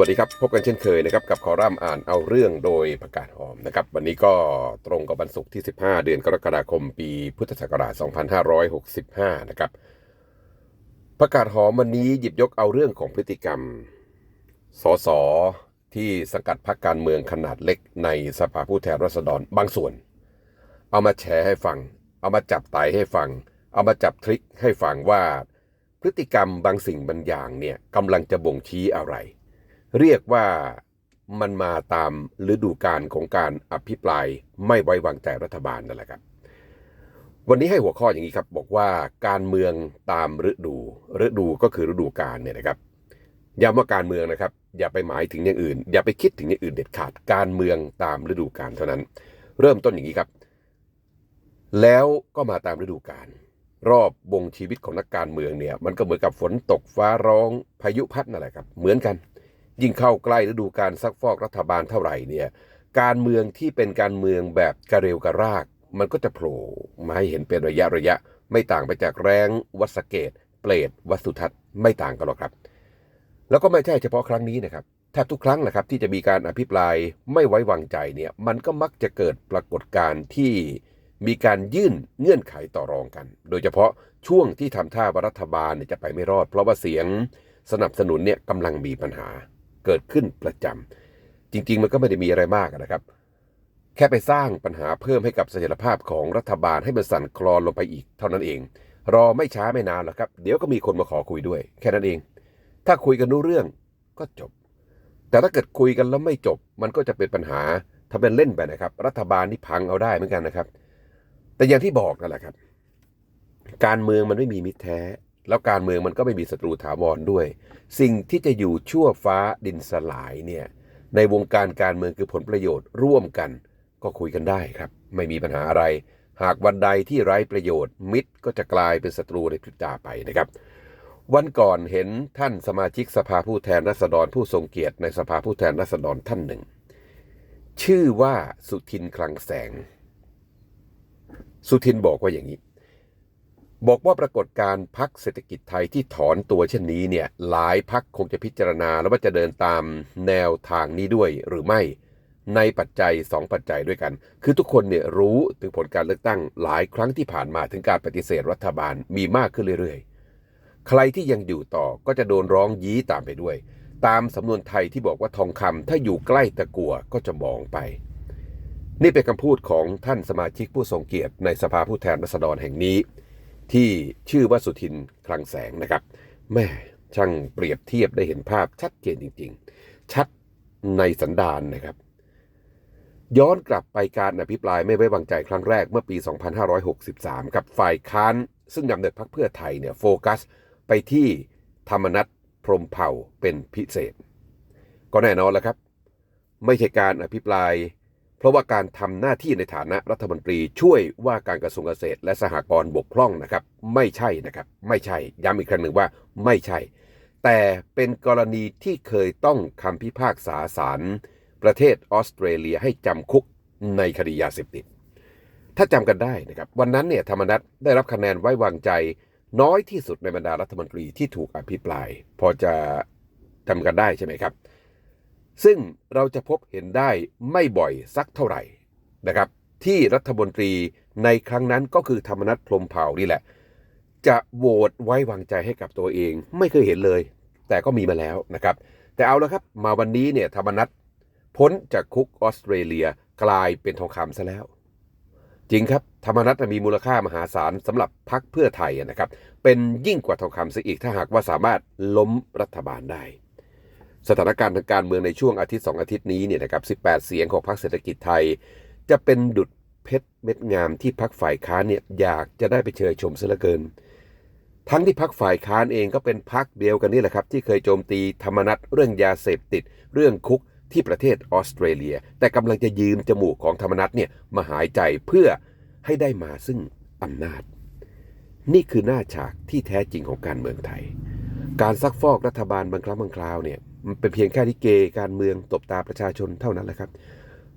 วัสดีครับพบกันเช่นเคยนะครับกับคอลัมน์อ่านเอาเรื่องโดยประกาศหอมนะครับวันนี้ก็ตรงกับวันศุกร์ที่ 15 เดือนกรกฎาคมปีพุทธศักราช 2565 นะครับประกาศหอมวันนี้หยิบยกเอาเรื่องของพฤติกรรมสสที่สังกัดพรรคการเมืองขนาดเล็กในสภาผู้แทนราษฎรบางส่วน เอามาแชร์ให้ฟัง เอามาจับไตให้ฟัง เอามาจับทริคให้ฟังว่า พฤติกรรมบางสิ่งบางอย่างเนี่ยกำลังจะบ่งชี้อะไร เรียกว่ามันมาตามฤดูกาลของการอภิปรายไม่ไว้วางใจรัฐบาลนั่นแหละครับ วันนี้ให้หัวข้ออย่างนี้ครับ บอกว่าการเมืองตามฤดู ฤดูก็คือฤดูกาลเนี่ยนะครับย้ำว่าการเมืองนะครับ อย่าไปหมายถึงอย่างอื่น อย่าไปคิดถึงอย่างอื่นเด็ดขาดการเมืองตามฤดูกาลเท่านั้น เริ่มต้นอย่างนี้ครับ แล้วก็มาตามฤดูกาลรอบวงชีวิตของนักการเมืองเนี่ย มันก็เหมือนกับฝนตกฟ้าร้องพายุพัดนั่นแหละครับ เหมือนกัน ยิ่งเข้าใกล้ฤดูการซักฟอกรัฐบาลเท่าไหร่เนี่ยการเมืองที่เป็นการเมืองแบบกระเร็วกระราก มันก็จะโผล่มาให้เห็นเป็นระยะระยะ ไม่ต่างไปจากแรงวัสเกต เปรตวัดสุทัศน์ไม่ต่างกันหรอกครับ แล้วก็ไม่ใช่เฉพาะครั้งนี้นะครับแทบทุกครั้งนะครับที่จะมีการอภิปรายไม่ไว้วางใจเนี่ยมันก็มักจะเกิดปรากฏการณ์ที่มีการยื่นเงื่อนไขต่อรองกัน โดยเฉพาะช่วงที่ทำท่าว่ารัฐบาลจะไปไม่รอด เพราะว่าเสียงสนับสนุนเนี่ยกำลังมีปัญหา เกิดขึ้นประจำจริง ๆ มันก็ไม่ได้มีอะไรมากนะครับ แค่ไปสร้างปัญหาเพิ่มให้กับเสถียรภาพของรัฐบาลให้มันสั่นคลอนลงไปอีก เท่านั้นเอง รอไม่ช้าไม่นานหรอกครับ เดี๋ยวก็มีคนมาขอคุยด้วย แค่นั้นเอง ถ้าคุยกันรู้เรื่องก็จบ แต่ถ้าเกิดคุยกันแล้วไม่จบ มันก็จะเป็นปัญหาทำเป็นเล่นไปนะครับ รัฐบาลนี่พังเอาได้เหมือนกันนะครับ แต่อย่างที่บอกนั่นแหละครับ การเมืองมันไม่มีมิตรแท้ แล้วการเมืองมันก็ไม่มีศัตรูถาวรด้วย สิ่งที่จะอยู่ชั่วฟ้าดินสลายเนี่ยในวงการการเมืองคือผลประโยชน์ร่วมกัน ก็คุยกันได้ครับ ไม่มีปัญหาอะไร หากวันใดที่ไร้ประโยชน์ มิตรก็จะกลายเป็นศัตรูในพริบตาไปนะครับ วันก่อนเห็นท่านสมาชิกสภาผู้แทนราษฎรผู้ทรงเกียรติในสภาผู้แทนราษฎรท่านหนึ่ง ชื่อว่าสุทินคลังแสง สุทินบอกว่าอย่างนี้ บอกว่าปรากฏการพักเศรษฐกิจไทยที่ถอนตัวเช่นนี้เนี่ยหลายพักคงจะพิจารณาแล้วว่าจะเดินตามแนวทางนี้ด้วยหรือไม่ในปัจจัย 2 ปัจจัยด้วยกัน คือทุกคนเนี่ยรู้ถึงผลการเลือกตั้งหลายครั้งที่ผ่านมาถึงการปฏิเสธรัฐบาลมีมากขึ้นเรื่อยๆ ใครที่ยังอยู่ต่อก็จะโดนร้องยี้ตามไปด้วย ตามสำนวนไทยที่บอกว่าทองคำถ้าอยู่ใกล้ตะกัวก็จะมองไป นี่เป็นคำพูดของท่านสมาชิกผู้ทรงเกียรติในสภาผู้แทนราษฎรแห่งนี้ ที่ชื่อว่าสุทินคลังแสงนะครับแม่ช่างเปรียบเทียบได้เห็นภาพชัดเจนจริง ๆ ชัดในสันดานนะครับ ย้อนกลับไปการอภิปรายไม่ไว้วางใจครั้งแรกเมื่อปี 2563 กับฝ่ายค้านซึ่งนำโดยพรรคเพื่อไทยเนี่ยโฟกัสไปที่ธรรมนัตพรหมเผ่าเป็นพิเศษ ก็แน่นอนแล้วครับ ไม่ใช่การอภิปราย เพราะว่าการทำหน้าที่ในฐานะรัฐมนตรีช่วยว่าการกระทรวงเกษตร และสหกรณ์บกพร่องนะครับ ไม่ใช่นะครับ ไม่ใช่ย้ำอีกครั้งหนึ่งว่าไม่ใช่ แต่เป็นกรณีที่เคยต้องคำพิพากษาศาลประเทศออสเตรเลียให้จำคุกในคดียาเสพติด ถ้าจำกันได้นะครับ วันนั้นเนี่ยธรรมนัตได้รับคะแนนไว้วางใจ น้อยที่สุดในบรรดารัฐมนตรีที่ถูกอภิปราย พอจะจำกันได้ใช่ไหมครับ ซึ่งเราจะพบเห็นได้ไม่บ่อยสักเท่าไหร่นะครับ ที่รัฐมนตรีในครั้งนั้นก็คือธรรมนัฐพรมเผ่านี่แหละ จะโหวตไว้วางใจให้กับตัวเอง ไม่เคยเห็นเลย แต่ก็มีมาแล้วนะครับ แต่เอาละครับมาวันนี้เนี่ยธรรมนัฐพ้นจากคุกออสเตรเลียกลายเป็นทองคำซะแล้ว จริงครับธรรมนัฐมีมูลค่ามหาศาลสำหรับพรรคเพื่อไทยนะครับ เป็นยิ่งกว่าทองคำซะอีกถ้าหากว่าสามารถล้มรัฐบาลได้ สถานการณ์ทางการเมืองในช่วงอาทิตย์ 2 อาทิตย์นี้เนี่ยนะครับ 18 เสียงของพรรคเศรษฐกิจไทย จะเป็นดุดเพชรเม็ดงามที่พรรคฝ่ายค้านเนี่ยอยากจะได้ไปเชยชมซะเหลือเกิน ทั้งที่พรรคฝ่ายค้านเองก็เป็นพรรคเดียวกันนี่แหละครับ ที่เคยโจมตีธรรมนัตเรื่องยาเสพติด เรื่องคุกที่ประเทศออสเตรเลีย แต่กำลังจะยืมจมูกของธรรมนัตเนี่ยมาหายใจเพื่อให้ได้มาซึ่งอำนาจ นี่คือหน้าฉากที่แท้จริงของการเมืองไทย การซักฟอกรัฐบาลบางครั้งบางคราวเนี่ย มันเป็นเพียงแค่ลิเกการเมืองตบตาประชาชนเท่านั้นแหละครับ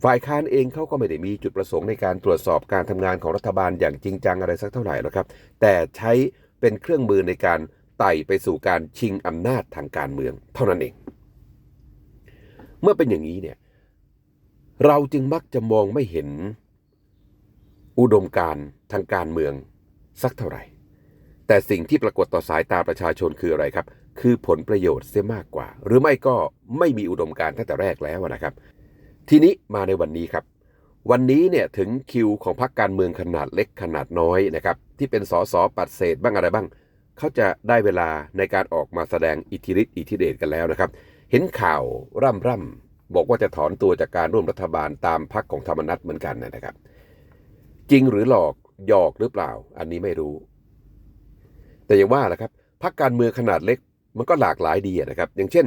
ฝ่ายค้านเองเขาก็ไม่ได้มีจุดประสงค์ในการตรวจสอบการทำงานของรัฐบาลอย่างจริงจังอะไรสักเท่าไหร่หรอกครับ แต่ใช้เป็นเครื่องมือในการไต่ไปสู่การชิงอำนาจทางการเมืองเท่านั้นเอง เมื่อเป็นอย่างนี้เนี่ยเราจึงมักจะมองไม่เห็นอุดมการทางการเมืองสักเท่าไหร่ แต่สิ่งที่ปรากฏต่อสายตาประชาชนคืออะไรครับ คือผลประโยชน์เสียมากกว่า หรือไม่ก็ไม่มีอุดมการณ์ตั้งแต่แรกแล้วนะครับ ทีนี้มาในวันนี้ครับ วันนี้เนี่ยถึงคิวของพรรคการเมืองขนาดเล็กขนาดน้อยนะครับที่เป็นสสปัดเศษบ้างอะไรบ้าง เขาจะได้เวลาในการออกมาแสดงอิทธิฤทธิอิทธิเดชกันแล้วนะครับ เห็นข่าวร่ำร่ำบอกว่าจะถอนตัวจากการร่วมรัฐบาลตามพรรคของธรรมนัตเหมือนกันนะครับ จริงหรือหลอกหยอกหรือเปล่า อันนี้ไม่รู้ แต่อย่างว่าแหละครับพรรคการเมืองขนาดเล็ก มันก็หลากหลายดีนะครับ อย่างเช่น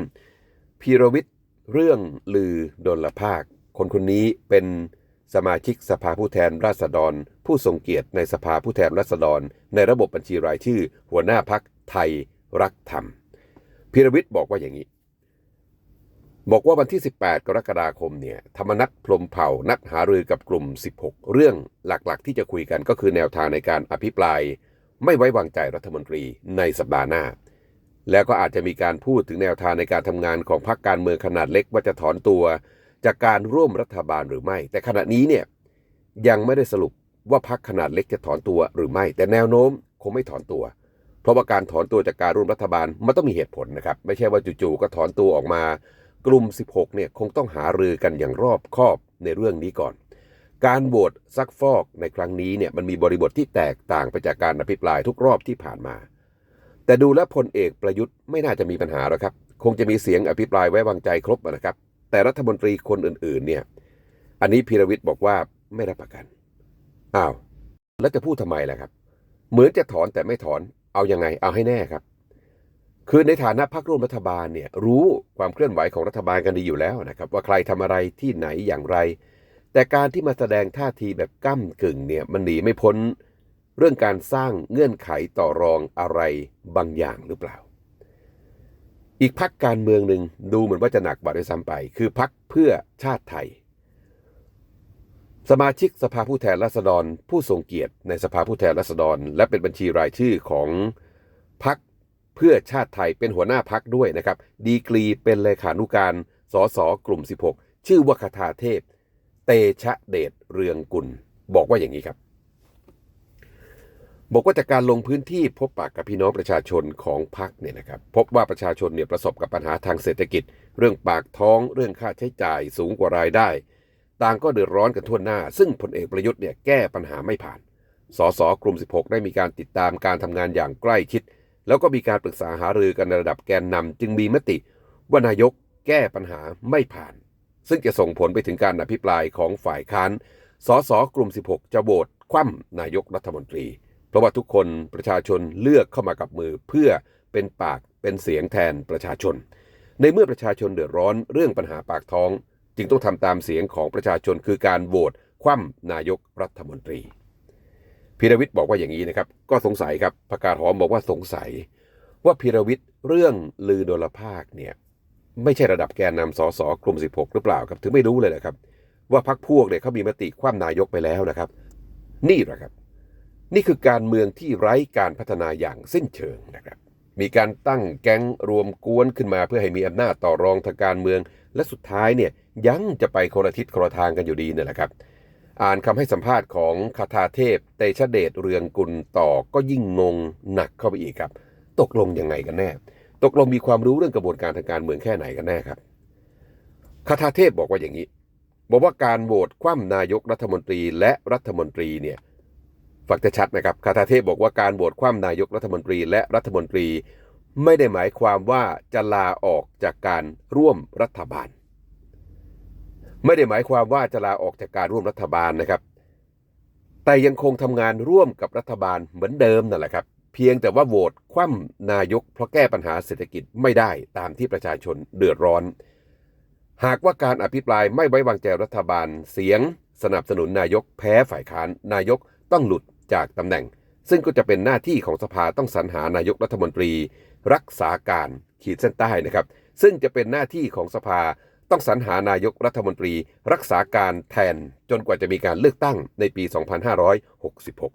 พีรวิทย์เรื่องลือดลภาค คนคนนี้เป็นสมาชิกสภาผู้แทนราษฎร ผู้ทรงเกียรติในสภาผู้แทนราษฎร ในระบบบัญชีรายชื่อ หัวหน้าพักไทยรักธรรมพีรวิทย์บอกว่าอย่างนี้ บอกว่าวันที่ 18 กรกฎาคมเนี่ยธรรมนัตพรมเผ่านัดหารือกับกลุ่ม 16 เรื่องหลักๆ ที่จะคุยกันก็คือแนวทางในการอภิปราย ไม่ไว้วางใจรัฐมนตรีในสัปดาห์หน้า แล้วก็อาจจะมีการพูดถึงแนวทางในการทำงานของพรรคการเมืองขนาดเล็กว่าจะถอนตัว จากการร่วมรัฐบาลหรือไม่ แต่ขณะนี้เนี่ยยังไม่ได้สรุปว่าพรรคขนาดเล็กจะถอนตัวหรือไม่ แต่แนวโน้มคงไม่ถอนตัว เพราะว่าการถอนตัวจากการร่วมรัฐบาลมันต้องมีเหตุผลนะครับ ไม่ใช่ว่าจู่ๆก็ถอนตัวออกมา กลุ่ม 16 เนี่ยคงต้องหารือกันอย่างรอบคอบในเรื่องนี้ก่อน การโหวตซักฟอกในครั้งนี้เนี่ยมันมีบริบทที่แตกต่างไปจากการอภิปรายทุกรอบที่ผ่านมา แต่ดูแล้วพลเอกประยุทธ์ไม่น่าจะมีปัญหาหรอกครับ คงจะมีเสียงอภิปรายไว้วางใจครบนะครับ แต่รัฐมนตรีคนอื่นๆ เนี่ย อันนี้พีรวิทย์บอกว่าไม่รับประกัน อ้าว แล้วจะพูดทำไมล่ะครับ เหมือนจะถอนแต่ไม่ถอน เอายังไง เอาให้แน่ครับ คือในฐานะพรรคร่วมรัฐบาลเนี่ยรู้ความเคลื่อนไหวของรัฐบาลกันดีอยู่แล้วนะครับ ว่าใครทำอะไรที่ไหนอย่างไร แต่การที่มาแสดงท่าทีแบบก้ากึ่งเนี่ยมันหนีไม่พ้น เรื่องการสร้างเงื่อนไขต่อรองอะไรบางอย่างหรือเปล่า อีกพักการเมืองหนึ่งดูเหมือนว่าจะหนักกว่าด้วยซ้ำไป คือพักเพื่อชาติไทย สมาชิกสภาผู้แทนราษฎร ผู้ทรงเกียรติในสภาผู้แทนราษฎร และเป็นบัญชีรายชื่อของพักเพื่อชาติไทยเป็นหัวหน้าพักด้วยนะครับ ดีกรีเป็นเลขานุการสสกลุ่ม 16 ชื่อว่าคทาเทพ เตชะเดชเรืองกุล บอกว่าอย่างนี้ครับ บอกว่าจากการลงพื้นที่พบปะกับพี่น้องประชาชนของพรรคเนี่ยนะครับพบว่าประชาชนเนี่ยประสบกับปัญหาทางเศรษฐกิจ เรื่องปากท้อง เรื่องค่าใช้จ่ายสูงกว่ารายได้ ต่างก็เดือดร้อนกันทั่วหน้า ซึ่งพลเอกประยุทธ์เนี่ยแก้ปัญหาไม่ผ่าน สสกลุ่ม 16 ได้มีการติดตามการทำงานอย่างใกล้ชิด แล้วก็มีการปรึกษาหารือกันในระดับแกนนำจึงมีมติว่านายกแก้ปัญหาไม่ผ่าน ซึ่งจะส่งผลไปถึงการอภิปรายของฝ่ายค้านสสกลุ่ม 16 จะโหวตคว่ำนายกรัฐมนตรี ราะว่าทุกคนประชาชนเลือกเข้ามากับมือเพื่อเป็นปากเป็นเสียงแทนประชาชน ในเมื่อประชาชนเดือดร้อนเรื่องปัญหาปากท้อง จึงต้องทำตามเสียงของประชาชนคือการโหวตคว่ำนายกรัฐมนตรีพีรวิทย์บอกว่าอย่างนี้นะครับ ก็สงสัยครับประกาศหอมบอกว่าสงสัย ว่าพีรวิทย์เรื่องลือโดลภาคเนี่ยไม่ใช่ระดับแกนนำสสกลุ่ม 16 หรือเปล่าครับถึงไม่รู้เลยนะครับ ว่าพักพวกเนี่ยเขามีมติคว่ำนายกไปแล้วนะครับ นี่แหละครับ นี่คือการเมืองที่ไร้การพัฒนาอย่างสิ้นเชิงนะครับ มีการตั้งแก๊งรวมกวนขึ้นมาเพื่อให้มีอำนาจต่อรองทางการเมือง และสุดท้ายเนี่ยยังจะไปคนละทิศคนละทางกันอยู่ดีเนี่ยแหละครับ อ่านคำให้สัมภาษณ์ของคาถาเทพ เตชะเดชเรืองกุลต่อก็ยิ่งงงหนักเข้าไปอีกครับ ตกลงยังไงกันแน่ ตกลงมีความรู้เรื่องกระบวนการทางการเมืองแค่ไหนกันแน่ครับคาถาเทพบอกว่าอย่างนี้ บอกว่าการโหวตคว่ำนายกรัฐมนตรีและรัฐมนตรีเนี่ย ฟังจะชัดนะครับคาถาเทพบอกว่าการโหวตคว่ำนายกรัฐมนตรีและรัฐมนตรี ไม่ได้หมายความว่าจะลาออกจากการร่วมรัฐบาล ไม่ได้หมายความว่าจะลาออกจากการร่วมรัฐบาลนะครับ แต่ยังคงทำงานร่วมกับรัฐบาลเหมือนเดิมนั่นแหละครับเพียงแต่ว่าโหวตคว่ำนายกเพราะแก้ปัญหาเศรษฐกิจไม่ได้ตามที่ประชาชนเดือดร้อน หากว่าการอภิปรายไม่ไว้วางใจรัฐบาลเสียงสนับสนุนนายกแพ้ฝ่ายค้านนายกต้องหลุด จากตำแหน่ง ซึ่งก็จะเป็นหน้าที่ของสภาต้องสรรหานายกรัฐมนตรี รักษาการขีดเส้นใต้นะครับ ซึ่งจะเป็นหน้าที่ของสภาต้องสรรหานายกรัฐมนตรี รักษาการแทนจนกว่าจะมีการเลือกตั้งในปี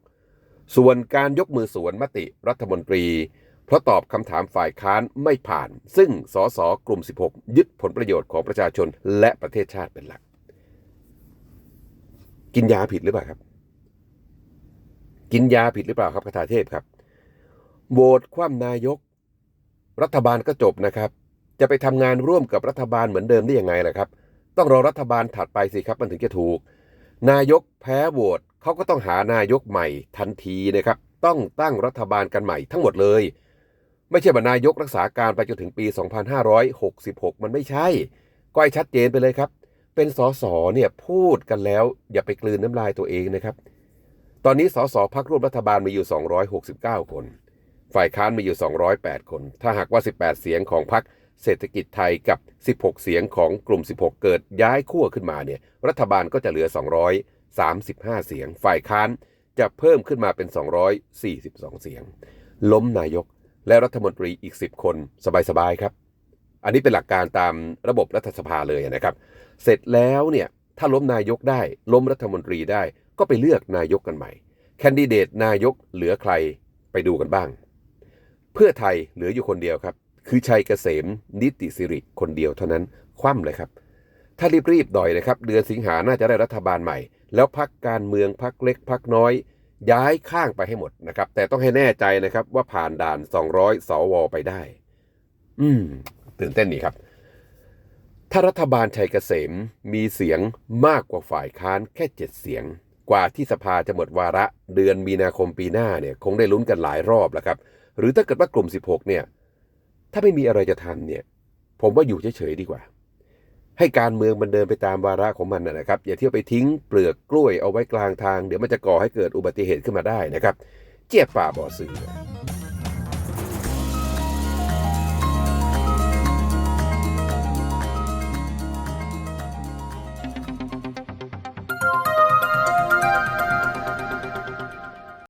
2566 ส่วนการยกมือสวนมติรัฐมนตรี เพราะตอบคำถามฝ่ายค้านไม่ผ่าน ซึ่งสสกลุ่ม 16 ยึดผลประโยชน์ของประชาชนและประเทศชาติเป็นหลัก กินยาผิดหรือเปล่าครับ กินยาผิดหรือเปล่าครับคาถาเทพครับโหวตคว่ำนายก รัฐบาลก็จบนะครับ จะไปทำงานร่วมกับรัฐบาลเหมือนเดิมได้ยังไงล่ะครับ ต้องรอรัฐบาลถัดไปสิครับ มันถึงจะถูก นายกแพ้โหวตเขาก็ต้องหานายกใหม่ทันทีนะครับ ต้องตั้งรัฐบาลกันใหม่ทั้งหมดเลย ไม่ใช่ว่านายกรักษาการไปจนถึงปี 2566 มันไม่ใช่ก็ให้ชัดเจนไปเลยครับ เป็นสสเนี่ยพูดกันแล้ว อย่าไปกลืนน้ำลายตัวเองนะครับ ตอนนี้สสพักร่วมรัฐบาลมีอยู่ 269 คน ฝ่ายค้านมีอยู่ 208 คน ถ้าหากว่า 18 เสียงของพรรคเศรษฐกิจไทยกับ 16 เสียงของกลุ่ม 16 เกิดย้ายขั้วขึ้นมาเนี่ยรัฐบาลก็จะเหลือ 235 เสียง ฝ่ายค้านจะเพิ่มขึ้นมาเป็น 242 เสียง ล้มนายกและรัฐมนตรีอีก 10 คนสบายๆครับ อันนี้เป็นหลักการตามระบบรัฐสภาเลยนะครับ เสร็จแล้วเนี่ยถ้าล้มนายกได้ล้มรัฐมนตรีได้ ก็ไปเลือกนายกกันใหม่ แคนดิเดตนายกเหลือใครไปดูกันบ้าง เพื่อไทยเหลืออยู่คนเดียวครับ คือชัยเกษมนิติสิริคนเดียวเท่านั้นคว่ำเลยครับ ถ้ารีบๆหน่อยนะครับ เดือนสิงหาน่าจะได้รัฐบาลใหม่ แล้วพักการเมืองพักเล็กพักน้อย ย้ายข้างไปให้หมดนะครับ แต่ต้องให้แน่ใจนะครับว่าผ่านด่าน 200สวไปได้ อืม ตื่นเต้นนี่ครับถ้ารัฐบาลชัยเกษมมีเสียงมากกว่าฝ่ายค้านแค่เจ็ดเสียง กว่าที่สภาจะหมดวาระเดือนมีนาคมปีหน้าเนี่ยคงได้ลุ้นกันหลายรอบแล้วครับ หรือถ้าเกิดว่ากลุ่ม 16 เนี่ย ถ้าไม่มีอะไรจะทำเนี่ย ผมว่าอยู่เฉยๆดีกว่า ให้การเมืองมันเดินไปตามวาระของมันนะครับ อย่าเที่ยวไปทิ้งเปลือกกล้วยเอาไว้กลางทาง เดี๋ยวมันจะก่อให้เกิดอุบัติเหตุขึ้นมาได้นะครับ เจี๊ยบป่าบ่อสื่อ